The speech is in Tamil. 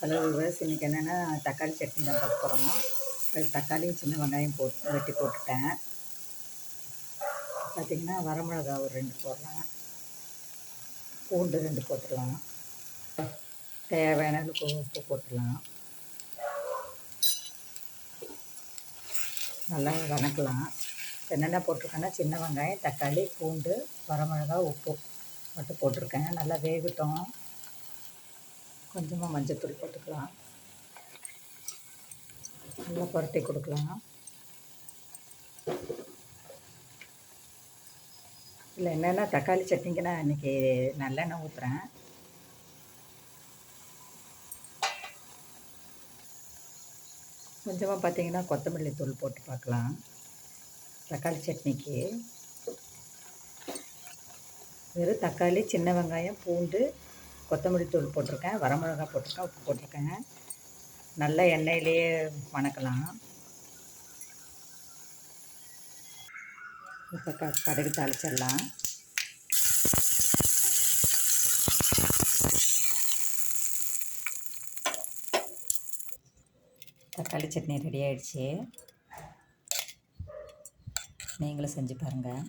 ஹலோ விவர்ஸ் இன்றைக்கி என்னென்னா தக்காளி சட்னி தான் பார்க்க போகிறோம் அது தக்காளியும் சின்ன வெங்காயம் போட்டு வெட்டி போட்டுட்டேன். பார்த்திங்கன்னா வரமிளகா ஒரு ரெண்டு போடுறேன். பூண்டு ரெண்டு போட்டுடலாம். தேவையான அளவுக்கு உப்பு போட்டுடலாம். நல்லா வதக்கலாம் என்னென்ன போட்டிருக்கேன்னா சின்ன வெங்காயம் தக்காளி பூண்டு வரமிளகா உப்பு மட்டும் போட்டிருக்கேன். நல்லா வேகட்டும். கொஞ்சமாக மஞ்சத்தூள் போட்டுக்கலாம். நல்லா புரட்டி கொடுக்கலாம். இல்லை என்னென்னா தக்காளி சட்னிக்கு நான் இன்றைக்கி நல்லெண்ணெய் ஊற்றுறேன் கொஞ்சமாக பார்த்தீங்கன்னா கொத்தமல்லி தூள் போட்டு பார்க்கலாம். தக்காளி சட்னிக்கு. வெறும் தக்காளி சின்ன வெங்காயம் பூண்டு கொத்தமல்லி தூள் போட்டிருக்கேன் வரமிளகா போட்டிருக்கேன் உப்பு போட்டிருக்கேங்க. நல்லா எண்ணெயிலேயே வணக்கலாம். இப்போ க கடுகு தாளிச்சிடலாம். தக்காளி சட்னி ரெடி ஆயிடுச்சு. நீங்களும் செஞ்சு பாருங்கள்